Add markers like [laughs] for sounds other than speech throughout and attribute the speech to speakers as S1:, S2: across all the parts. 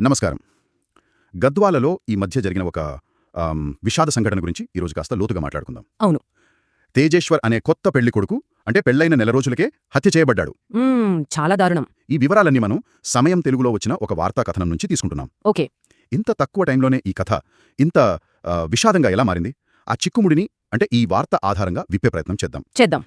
S1: నమస్కారం. గద్వాలలో ఈ మధ్య జరిగిన ఒక విషాద సంఘటన గురించి ఈరోజు కాస్త లోతుగా మాట్లాడుకుందాం.
S2: అవును.
S1: తేజేశ్వర్ అనే కొత్త పెళ్ళి కొడుకు అంటే పెళ్ళైన నెల రోజులకే హత్య చేయబడ్డాడు.
S2: చాలా దారుణం.
S1: ఈ వివరాలన్నీ మనం సమయం తెలుగులో వచ్చిన ఒక వార్తా కథనం నుంచి తీసుకుంటున్నాం.
S2: ఓకే.
S1: ఇంత తక్కువ టైంలోనే ఈ కథ ఇంత విషాదంగా ఎలా మారింది? ఆ చిక్కుముడిని అంటే ఈ వార్త ఆధారంగా విప్పే ప్రయత్నం చేద్దాం.
S2: చేద్దాం.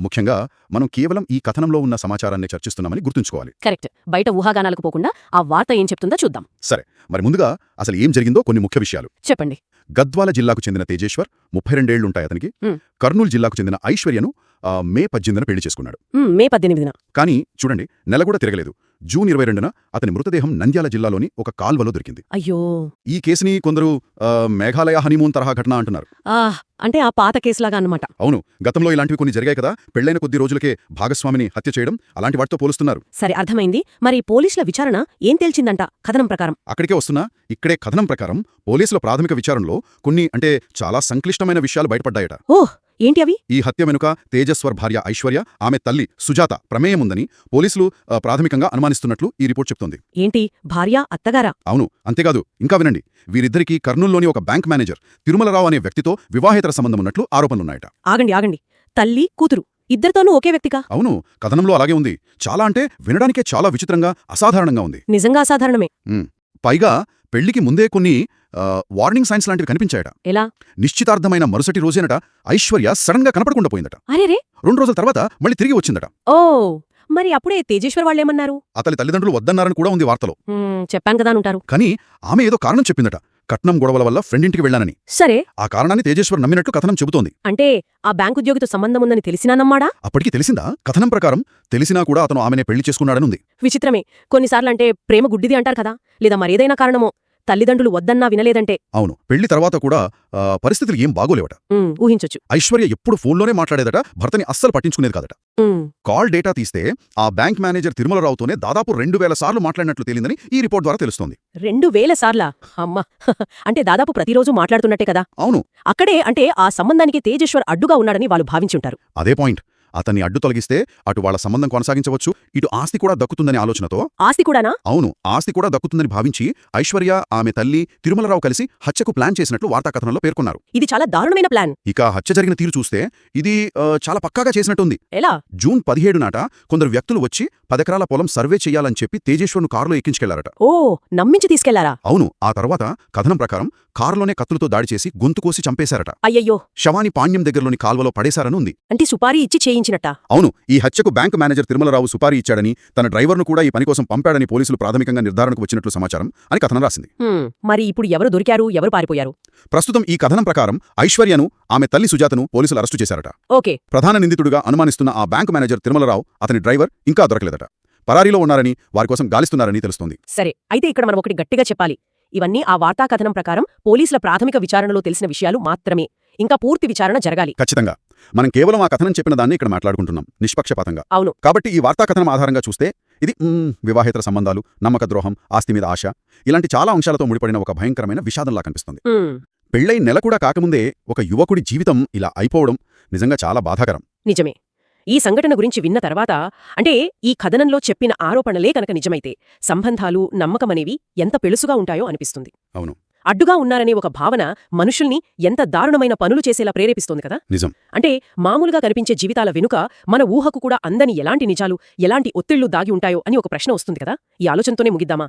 S1: ముఖ్యంగా మనం కేవలం ఈ కథనంలో ఉన్న సమాచారాన్ని చర్చిస్తున్నామని గుర్తుంచుకోవాలి.
S2: కరెక్ట్. బయట ఊహాగానాలకు పోకుండా ఆ వార్త ఏం చెప్తుందో చూద్దాం.
S1: సరే మరి ముందుగా అసలు ఏం జరిగిందో కొన్ని ముఖ్య విషయాలు.
S2: చెప్పండి.
S1: గద్వాల జిల్లాకు చెందిన తేజేశ్వర్ ముప్పై రెండేళ్ళుంటాయి అతనికి. కర్నూలు జిల్లాకు చెందిన ఐశ్వర్యను మే పద్దెనిమిదిన పెళ్ళి చేసుకున్నాడు.
S2: మే పద్దెనిమిదిన.
S1: కానీ చూడండి నెల కూడా తిరగలేదు. జూన్ ఇరవై రెండున అతని మృతదేహం నంద్యాల జిల్లాలోని ఒక కాల్వలో దొరికింది.
S2: అయ్యో!
S1: ఈ కేసుని కొందరు మేఘాలయ హనీమూన్ తరహా ఘటన అంటున్నారు.
S2: అంటే ఆ పాత కేసులాగా అన్నమాట.
S1: అవును గతంలో ఇలాంటివి కొన్ని జరిగాయి కదా పెళ్ళైన కొద్ది రోజులకే భాగస్వామిని హత్య చేయడం అలాంటి వాటితో పోలుస్తున్నారు.
S2: సరే అర్థమైంది. మరి పోలీసుల విచారణ ఏం తేల్చిందంట కథనం ప్రకారం?
S1: అక్కడికే వస్తున్నా ఇక్కడే కథనం ప్రకారం పోలీసుల ప్రాథమిక విచారణలో కొన్ని అంటే చాలా సంక్లిష్టమైన విషయాలు బయటపడ్డాయట.
S2: ఓహ్! ఏంటి అవి?
S1: ఈ హత్య వెనుక తేజస్వర్ భార్య ఐశ్వర్య ఆమె తల్లి సుజాత ప్రమేయం ఉందని పోలీసులు ప్రాథమికంగా అనుమానిస్తున్నట్లు ఈ రిపోర్ట్ చెప్తోంది.
S2: ఏంటి? భార్య అత్తగారా?
S1: అవును అంతేకాదు ఇంకా వినండి. వీరిద్దరికీ కర్నూల్లోని ఒక బ్యాంక్ మేనేజర్ తిరుమలరావు అనే వ్యక్తితో వివాహేతర సంబంధం ఉన్నట్లు ఆరోపణలున్నాయట.
S2: ఆగండి ఆగండి. తల్లి కూతురు ఇద్దరితోనూ ఒకే వ్యక్తిగా
S1: అవును కథనంలో అలాగే ఉంది. చాలా అంటే వినడానికే చాలా విచిత్రంగా అసాధారణంగా ఉంది.
S2: నిజంగా అసాధారణమే.
S1: పైగా పెళ్ళికి ముందే కొన్ని వార్నింగ్ సైన్స్ లాంటివి కనిపించాయట.
S2: ఎలా?
S1: నిశ్చితార్థమైన మరుసటి రోజేనట ఐశ్వర్య సడన్గా కనపడకుండా పోయిందట.
S2: అరేరే!
S1: రెండు రోజుల తర్వాత మళ్ళీ తిరిగి వచ్చిందట.
S2: ఓ! మరి అప్పుడే తేజేశ్వర్ వాళ్ళేమన్నారు?
S1: అతని తల్లిదండ్రులు వద్దన్నారని కూడా ఉంది వార్తలో.
S2: చెప్పాను కదా ఉంటారు.
S1: కానీ ఆమె ఏదో కారణం చెప్పిందట. కట్నం గొడవల వల్ల ఫ్రెండ్ ఇంటికి వెళ్ళానని.
S2: సరే.
S1: ఆ కారణాన్ని తేజేశ్వర్ నమ్మినట్లు కథనం చెబుతోంది.
S2: అంటే ఆ బ్యాంక్ ఉద్యోగితో సంబంధం ఉందని తెలిసినా నమ్మాడా?
S1: అప్పటికి తెలిసిందా? కథనం ప్రకారం తెలిసినా కూడా అతను ఆమెనే పెళ్ళి చేసుకున్నాడనుంది.
S2: విచిత్రమే. కొన్నిసార్లంటే ప్రేమ గుడ్డిది అంటారు కదా. లేదా మరేదైనా కారణమో. తల్లిదండ్రులు వద్దన్నా వినలేదంటే.
S1: అవును. పెళ్ళి తర్వాత కూడా పరిస్థితులు ఏం బాగోలేవట.
S2: ఊహించొచ్చు.
S1: ఐశ్వర్య ఎప్పుడు ఫోన్లోనే మాట్లాడేదట భర్తని అస్సలు పట్టించుకునేది కాదట. కాల్ డేటా తీస్తే ఆ బ్యాంక్ మేనేజర్ తిరుమలరావుతోనే దాదాపు రెండు వేల సార్లు మాట్లాడినట్లు తేలిందని ఈ రిపోర్ట్ ద్వారా తెలుస్తోంది.
S2: రెండు వేల సార్లా? అమ్మా. [laughs] అంటే దాదాపు ప్రతిరోజు మాట్లాడుతున్నట్టే కదా?
S1: అవును.
S2: అక్కడే అంటే ఆ సంబంధానికి తేజేశ్వర్ అడ్డుగా ఉన్నాడని వాళ్ళు భావించుంటారు.
S1: అదే పాయింట్. అతన్ని అడ్డు తొలగిస్తే అటు వాళ్ళ సంబంధం కొనసాగించవచ్చు ఇటు ఆస్తి కూడా దక్కుతుందనే ఆలోచనతో?
S2: ఆస్తి కూడానా?
S1: అవును ఆస్తి కూడా దక్కుతుందని భావించి ఐశ్వర్య ఆమె తల్లి తిరుమలరావు కలిసి హత్యకు ప్లాన్ చేసినట్లు వార్తా కథనంలో పేర్కొన్నారు.
S2: ఇది చాలా దారుణమైన ప్లాన్.
S1: ఇక హత్య జరిగిన తీరు చూస్తే ఇది చాలా పక్కాగా చేసినట్టుంది.
S2: ఎలా?
S1: జూన్ పదిహేడు నాట కొందరు వ్యక్తులు వచ్చి పదెకరాల పొలం సర్వే చేయాలని చెప్పి తేజేశ్వర్ను కారులో ఎక్కించుకెళ్ళారట.
S2: ఓ నమ్మించి తీసుకెళ్ళారా?
S1: అవును ఆ తర్వాత కథనం ప్రకారం కారులోనే కత్తులతో దాడి చేసి గొంతు కోసి చంపేశారట.
S2: అయ్యయ్యో!
S1: శవాని పాణ్యం దగ్గరలోని కాల్వలో పడేశారని ఉంది.
S2: అంటే సుపారీ ఇచ్చి చేయించినట్ట?
S1: అవును ఈ హత్యకు బ్యాంకు మేనేజర్ తిరుమలరావు సుపారీ ఇచ్చాడని తన డ్రైవర్ను కూడా ఈ పని కోసం పంపాడని పోలీసులు ప్రాథమికంగా నిర్ధారణకు వచ్చినట్లు సమాచారం అని కథనం రాసింది.
S2: మరి ఇప్పుడు ఎవరు దొరికారు? ఎవరు పారిపోయారు?
S1: ప్రస్తుతం ఈ కథనం ప్రకారం ఐశ్వర్యను ఆమె తల్లి సుజాతను పోలీసులు అరెస్టు చేశారట.
S2: ఓకే.
S1: ప్రధాన నిందితుడిగా అనుమానిస్తున్న ఆ బ్యాంకు మేనేజర్ తిరుమలరావు అతని డ్రైవర్ ఇంకా దొరకలేదట. పరారీలో ఉన్నారని వారి కోసం గాలిస్తున్నారని తెలుస్తోంది.
S2: సరే అయితే ఇక్కడ మనం ఒకటి గట్టిగా చెప్పాలి. ఇవన్నీ ఆ వార్తా కథనం ప్రకారం పోలీసుల ప్రాథమిక విచారణలో తెలిసిన విషయాలు మాత్రమే. ఇంకా పూర్తి విచారణ జరగాలి.
S1: ఖచ్చితంగా. మనం కేవలం ఆ కథనం చెప్పిన దాన్ని ఇక్కడ మాట్లాడుకుంటున్నాం నిష్పక్షపాతంగా.
S2: అవును.
S1: కాబట్టి ఈ వార్తా కథనం ఆధారంగా చూస్తే ఇది వివాహేతర సంబంధాలు నమ్మక ద్రోహం ఆస్తి మీద ఆశ ఇలాంటి చాలా అంశాలతో ముడిపడిన ఒక భయంకరమైన విషాదంలా కనిపిస్తుంది. పెళ్ళై నెల కూడా కాకముందే ఒక యువకుడి జీవితం ఇలా అయిపోవడం నిజంగా చాలా బాధాకరం.
S2: నిజమే. ఈ సంఘటన గురించి విన్న తర్వాత అంటే ఈ కథనంలో చెప్పిన ఆరోపణలే కనుక నిజమైతే సంబంధాలు నమ్మకమనేవి ఎంత పెళుసుగా ఉంటాయో అనిపిస్తుంది.
S1: అవును.
S2: అడ్డుగా ఉన్నారనే ఒక భావన మనుషుల్ని ఎంత దారుణమైన పనులు చేసేలా ప్రేరేపిస్తోంది కదా?
S1: నిజం.
S2: అంటే మామూలుగా కనిపించే జీవితాల వెనుక మన ఊహకు కూడా అందని ఎలాంటి నిజాలు ఎలాంటి ఒత్తిళ్ళు దాగి ఉంటాయో అని ఒక ప్రశ్న వస్తుంది కదా? ఈ ఆలోచనతోనే ముగిద్దామా?